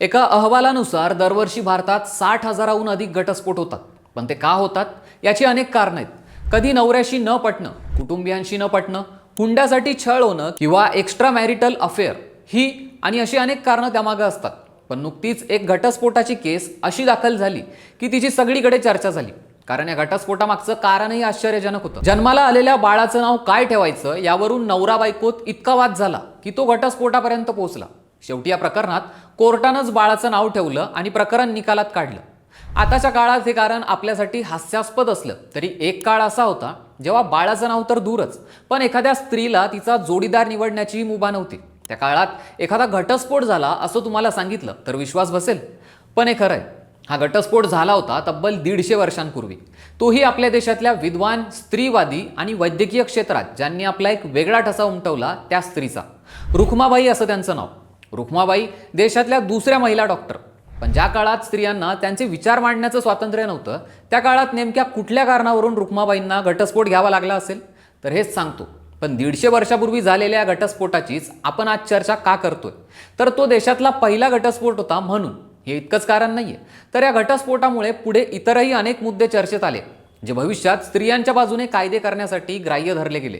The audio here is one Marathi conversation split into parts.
एका अहवालानुसार दरवर्षी भारतात साठ हजाराहून अधिक घटस्फोट होतात. पण ते का होतात? याची अनेक कारणं आहेत. कधी नवऱ्याशी न पटणं कुटुंबियांशी न पटणं हुंड्यासाठी छळ होणं किंवा एक्स्ट्रा मॅरिटल अफेअर ही आणि अशी अनेक कारणं त्यामागे असतात. पण नुकतीच एक घटस्फोटाची केस अशी दाखल झाली की तिची सगळीकडे चर्चा झाली. कारण या घटस्फोटामागचं कारणही आश्चर्यजनक होतं. जन्माला आलेल्या बाळाचं नाव काय ठेवायचं यावरून नवरा बायकोत इतका वाद झाला की तो घटस्फोटापर्यंत पोहोचला. शेवटी या प्रकरणात कोर्टानंच बाळाचं नाव ठेवलं आणि प्रकरण निकालात काढलं. आताच्या काळात हे कारण आपल्यासाठी हास्यास्पद असलं तरी एक काळ असा होता जेव्हा बाळाचं नाव तर दूरच पण एखाद्या स्त्रीला तिचा जोडीदार निवडण्याचीही मुभा नव्हती. त्या काळात एखादा घटस्फोट झाला असं तुम्हाला सांगितलं तर विश्वास बसेल. पण हे खरं आहे हा घटस्फोट झाला होता तब्बल दीडशे वर्षांपूर्वी. तोही आपल्या देशातल्या विद्वान स्त्रीवादी आणि वैद्यकीय क्षेत्रात ज्यांनी आपला एक वेगळा ठसा उमटवला त्या स्त्रीचा. रुखमाबाई असं त्यांचं नाव. रुक्माबाई देशातल्या दुसऱ्या महिला डॉक्टर. पण ज्या काळात स्त्रियांना त्यांचे विचार मांडण्याचं स्वातंत्र्य नव्हतं त्या काळात नेमक्या कुठल्या कारणावरून रुक्माबाईंना घटस्फोट घ्यावा लागला असेल? तर हेच सांगतो. पण दीडशे वर्षापूर्वी झालेल्या या घटस्फोटाचीच आपण आज चर्चा का करतोय? तर तो देशातला पहिला घटस्फोट होता म्हणून. हे इतकंच कारण नाहीये. तर या घटस्फोटामुळे पुढे इतरही अनेक मुद्दे चर्चेत आले जे भविष्यात स्त्रियांच्या बाजूने कायदे करण्यासाठी ग्राह्य धरले गेले.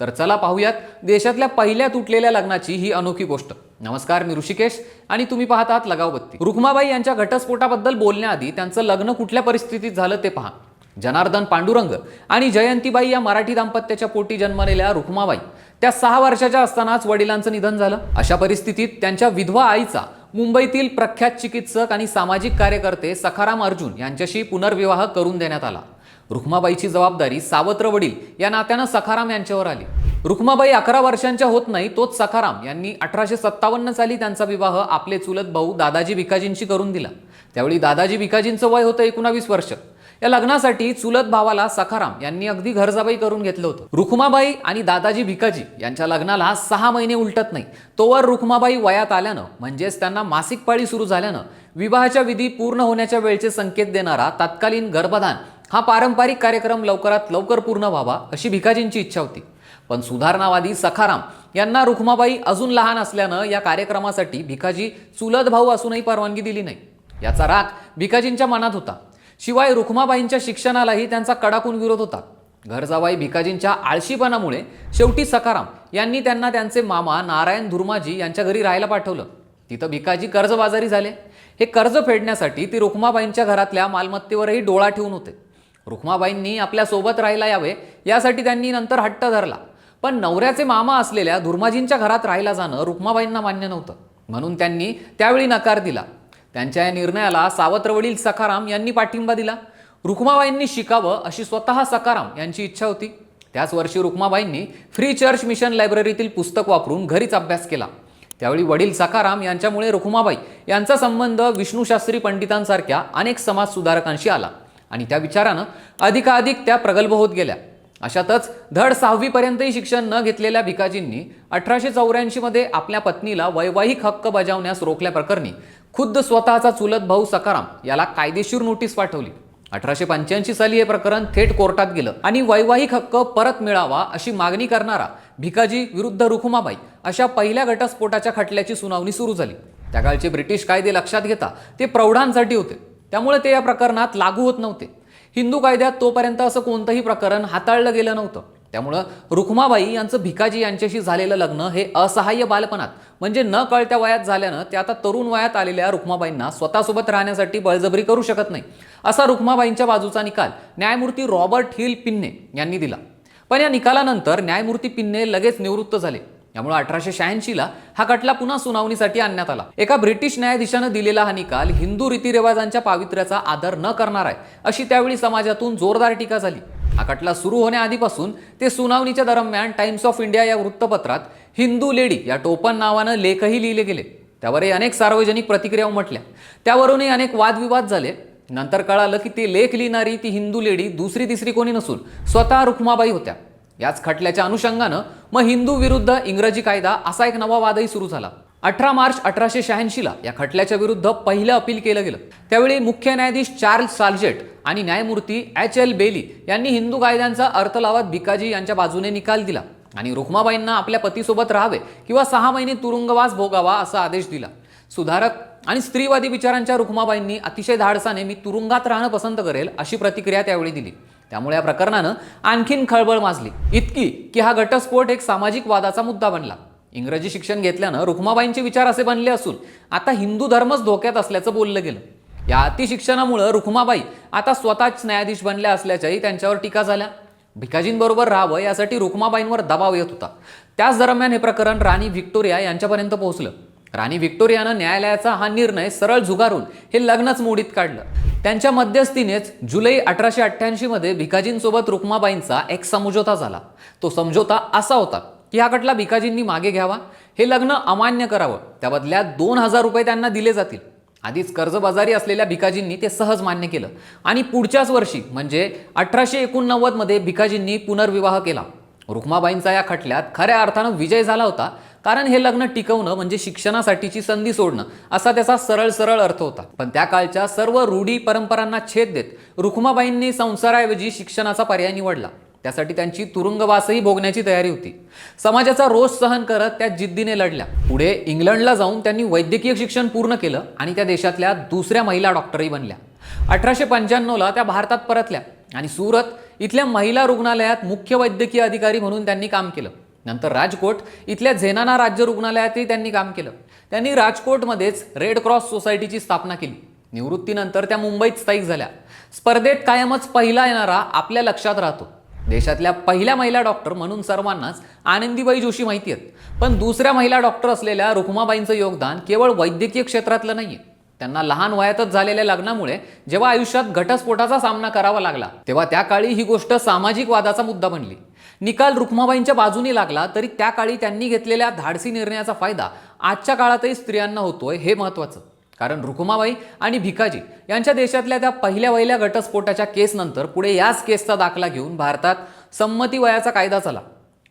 तर चला पाहूयात देशातल्या पहिल्या तुटलेल्या लग्नाची ही अनोखी गोष्ट. नमस्कार मी ऋषिकेश आणि तुम्ही पाहत आहात लगाव बत्ती. रुक्माबाई यांच्या घटस्फोटाबद्दल बोलण्याआधी त्यांचं लग्न कुठल्या परिस्थितीत झालं ते पहा. जनार्दन पांडुरंग आणि जयंतीबाई या मराठी दाम्पत्याच्या पोटी जन्मलेल्या रुक्माबाई त्या सहा वर्षाच्या असतानाच वडिलांचं निधन झालं. अशा परिस्थितीत त्यांच्या विधवा आईचा मुंबईतील प्रख्यात चिकित्सक आणि सामाजिक कार्यकर्ते सखाराम अर्जुन यांच्याशी पुनर्विवाह करून देण्यात आला. रुक्माबाईची जबाबदारी सावत्र वडील या नात्यानं सखाराम यांच्यावर आली. रुक्माबाई अकरा वर्षांच्या होत नाही तोच सखाराम. यांनी अठराशे सत्तावन्न साली त्यांचा विवाह आपले चुलत भाऊ दादाजी भिकाजींशी करून दिला. त्यावेळी दादाजी भिकाजींचं वय होतं एकोणावीस वर्ष. या लग्नासाठी चुलत भावाला सखाराम यांनी अगदी घरजाबाई करून घेतलं होतं. रुक्माबाई आणि दादाजी भिकाजी यांच्या लग्नाला सहा महिने उलटत नाही. तोवर रुक्माबाई वयात आल्यानं म्हणजेच त्यांना मासिक पाळी सुरू झाल्यानं विवाहाच्या विधी पूर्ण होण्याच्या वेळचे संकेत देणारा तत्कालीन गर्भधान हा पारंपरिक कार्यक्रम लवकरात लवकर पूर्ण व्हावा अशी भिकाजींची इच्छा होती. पण सुधारणावादी सखाराम यांना रुक्माबाई अजून लहान असल्यानं या कार्यक्रमासाठी भिकाजी चुलत भाऊ असूनही परवानगी दिली नाही. याचा राग भिकाजींच्या मनात होता. शिवाय रुक्माबाईंच्या शिक्षणालाही त्यांचा कडाकून विरोध होता. घरजाबाई भिकाजींच्या आळशीपणामुळे शेवटी सखाराम यांनी त्यांना त्यांचे मामा नारायण धुर्माजी यांच्या घरी राहायला पाठवलं. तिथं भिकाजी कर्जबाजारी झाले. हे कर्ज फेडण्यासाठी ती रुक्माबाईंच्या घरातल्या मालमत्तेवरही डोळा ठेवून होते. रुक्माबाईंनी आपल्यासोबत राहायला यावे यासाठी त्यांनी नंतर हट्ट धरला. पण नवऱ्याचे मामा असलेल्या धुर्माजींच्या घरात राहायला जाणं रुक्माबाईंना मान्य नव्हतं. म्हणून त्यांनी त्यावेळी नकार दिला. त्यांच्या या निर्णयाला सावत्रवडील सखाराम यांनी पाठिंबा दिला. रुक्माबाईंनी शिकावं अशी स्वतः सखाराम यांची इच्छा होती. त्याच वर्षी रुक्माबाईंनी फ्री चर्च मिशन लायब्ररीतील पुस्तक वापरून घरीच अभ्यास केला. त्यावेळी वडील सखाराम यांच्यामुळे रुक्माबाई यांचा संबंध विष्णूशास्त्री पंडितांसारख्या अनेक समाज सुधारकांशी आला आणि त्या विचारानं अधिकाधिक त्या प्रगल्भ होत गेल्या. अशातच धड सहावीपर्यंतही शिक्षण न घेतलेल्या भिकाजींनी अठराशे चौऱ्याऐंशीमध्ये आपल्या पत्नीला वैवाहिक हक्क बजावण्यास रोखल्याप्रकरणी खुद्द स्वतःचा चुलत भाऊ सकाराम याला कायदेशीर नोटीस पाठवली. अठराशे पंच्याऐंशी साली हे प्रकरण थेट कोर्टात गेलं आणि वैवाहिक हक्क परत मिळावा अशी मागणी करणारा भिकाजी विरुद्ध रुखुमाबाई अशा पहिल्या घटस्फोटाच्या खटल्याची सुनावणी सुरू झाली. त्या काळचे ब्रिटिश कायदे लक्षात घेता ते प्रौढांसाठी होते. त्यामुळे ते या प्रकरणात लागू होत नव्हते. हिंदू कायद्यात तोपर्यंत असं कोणतंही प्रकरण हाताळलं गेलं नव्हतं. त्यामुळं रुक्माबाई यांचं भिकाजी यांच्याशी झालेलं लग्न हे असहाय्य बालपणात. म्हणजे न कळत्या वयात झाल्यानं ते आता तरुण वयात आलेल्या रुक्माबाईंना स्वतःसोबत राहण्यासाठी बळजबरी करू शकत नाही. असा रुक्माबाईंच्या बाजूचा निकाल न्यायमूर्ती रॉबर्ट हिल पिन्ने यांनी दिला. पण या निकालानंतर न्यायमूर्ती पिन्ने लगेच निवृत्त झाले. त्यामुळे अठराशे शहाऐंशीला हा खटला पुन्हा सुनावणीसाठी आणण्यात आला. एका ब्रिटिश न्यायाधीशानं दिलेला हा निकाल हिंदू रीतिरिवाजांच्या पावित्र्याचा आदर न करणार आहे अशी त्यावेळी समाजातून जोरदार टीका झाली. हा खटला सुरू होण्याआधीपासून ते सुनावणीच्या दरम्यान टाइम्स ऑफ इंडिया या वृत्तपत्रात हिंदू लेडी या टोपण नावानं लेखही लिहिले गेले. त्यावरही अनेक सार्वजनिक प्रतिक्रिया उमटल्या. त्यावरूनही अनेक वादविवाद झाले. नंतर कळालं की ते लेख लिहिणारी ती हिंदू लेडी दुसरी तिसरी कोणी नसून स्वतः रुक्माबाई होत्या. याच खटल्याच्या अनुषंगानं मग हिंदू विरुद्ध इंग्रजी कायदा असा एक नवा वादही सुरू झाला. अठरा मार्च अठराशे शहाऐंशीला या खटल्याच्या विरुद्ध पहिलं अपील केलं गेलं. त्यावेळी मुख्य न्यायाधीश चार्ल्स साल्जेट आणि न्यायमूर्ती एच एल बेली यांनी हिंदू कायद्यांचा अर्थ लावत भिकाजी यांच्या बाजूने निकाल दिला आणि रुक्माबाईंना आपल्या पतीसोबत राहावे किंवा सहा महिने तुरुंगवास भोगावा असा आदेश दिला. सुधारक आणि स्त्रीवादी विचारांच्या रुक्माबाईंनी अतिशय धाडसाने मी तुरुंगात राहणं पसंत करेल अशी प्रतिक्रिया त्यावेळी दिली. त्यामुळे या प्रकरणानं आणखीन खळबळ माजली. इतकी की हा घटस्फोट एक सामाजिक वादाचा मुद्दा बनला. इंग्रजी शिक्षण घेतल्यानं रुक्माबाईंचे विचार असे बनले असून आता हिंदू धर्मच धोक्यात असल्याचं बोललं गेलं. या अतिशिक्षणामुळं रुखमाबाई आता स्वतःच न्यायाधीश बनल्या असल्याच्याही त्यांच्यावर टीका झाल्या. भिकाजींबरोबर राहावं यासाठी रुक्माबाईंवर दबाव येत होता. त्याच दरम्यान हे प्रकरण राणी व्हिक्टोरिया यांच्यापर्यंत पोहोचलं. राणी व्हिक्टोरियानं न्यायालयाचा हा निर्णय सरळ झुगारून हे लग्नच मोडीत काढलं. त्यांच्या मध्यस्थीनेच जुलै अठराशे अठ्ठ्याऐंशीमध्ये भिकाजींसोबत रुक्माबाईंचा एक समझोता झाला. तो समझोता असा होता की हा खटला भिकाजींनी मागे घ्यावा हे लग्न अमान्य करावं त्या बदल्यात दोन हजार रुपये त्यांना दिले जातील. आधीच कर्जबाजारी असलेल्या भिकाजींनी ते सहज मान्य केलं. आणि पुढच्याच वर्षी म्हणजे अठराशे एकोणनव्वदमध्ये भिकाजींनी पुनर्विवाह केला. रुक्माबाईंचा या खटल्यात खऱ्या अर्थानं विजय झाला होता कारण हे लग्न टिकवणं म्हणजे शिक्षणासाठीची संधी सोडणं असा त्याचा सरळ सरळ अर्थ होता. पण त्या काळच्या सर्व रूढी परंपरांना छेद देत रुक्माबाईंनी संसाराऐवजी शिक्षणाचा पर्याय निवडला. त्यासाठी त्यांची तुरुंगवासही भोगण्याची तयारी होती. समाजाचा रोष सहन करत त्या जिद्दीने लढल्या. पुढे इंग्लंडला जाऊन त्यांनी वैद्यकीय शिक्षण पूर्ण केलं आणि त्या देशातल्या दुसऱ्या महिला डॉक्टरही बनल्या. अठराशे पंच्याण्णवला त्या भारतात परतल्या आणि सुरत इथल्या महिला रुग्णालयात मुख्य वैद्यकीय अधिकारी म्हणून त्यांनी काम केलं. नंतर राजकोट इथल्या झेनाना राज्य रुग्णालयातही त्यांनी काम केलं. त्यांनी राजकोटमध्येच रेड क्रॉस सोसायटीची स्थापना केली. निवृत्तीनंतर त्या मुंबईत स्थायिक झाल्या. स्पर्धेत कायमच पहिला येणारा आपल्या लक्षात राहतो. देशातल्या पहिल्या महिला डॉक्टर म्हणून सर्वांनाच आनंदीबाई जोशी माहिती आहेत. पण दुसऱ्या महिला डॉक्टर असलेल्या रुक्माबाईंचं योगदान केवळ वैद्यकीय क्षेत्रातलं नाहीये. त्यांना लहान वयातच झालेल्या लग्नामुळे जेव्हा आयुष्यात घटस्फोटाचा सामना करावा लागला तेव्हा त्या काळी ही गोष्ट सामाजिक वादाचा मुद्दा बनली. निकाल रुक्माबाईंच्या बाजूने लागला तरी त्या काळी त्यांनी घेतलेल्या धाडसी निर्णयाचा फायदा आजच्या काळातही स्त्रियांना होतोय हे महत्त्वाचं. कारण रुक्माबाई आणि भिकाजी यांच्या देशातल्या त्या पहिल्या वहिल्या घटस्फोटाच्या केसनंतर पुढे याच केसचा दाखला घेऊन भारतात संमती वयाचा कायदा झाला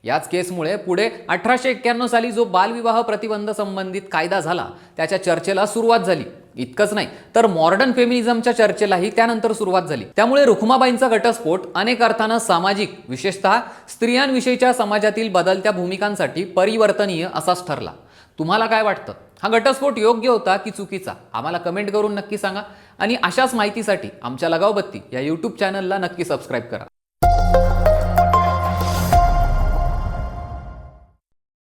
याच केसमुळे पुढे अठराशे एक्क्याण्णव साली जो बालविवाह प्रतिबंध संबंधित कायदा झाला त्याच्या चर्चेला सुरुवात झाली. इतकंच नाही. तर मॉडर्न फेमिनिझमच्या चर्चेलाही त्यानंतर सुरुवात झाली. त्यामुळे रुक्माबाईंचा घटस्फोट अनेक अर्थानं सामाजिक विशेषतः स्त्रियांविषयीच्या समाजातील बदलत्या भूमिकांसाठी परिवर्तनीय असाच ठरला. तुम्हाला काय वाटतं? हा घटस्फोट योग्य होता की चुकीचा? आम्हाला कमेंट करून नक्की सांगा. आणि अशाच माहितीसाठी आमच्या लगावबत्ती या यूट्यूब चॅनलला नक्की सबस्क्राईब करा.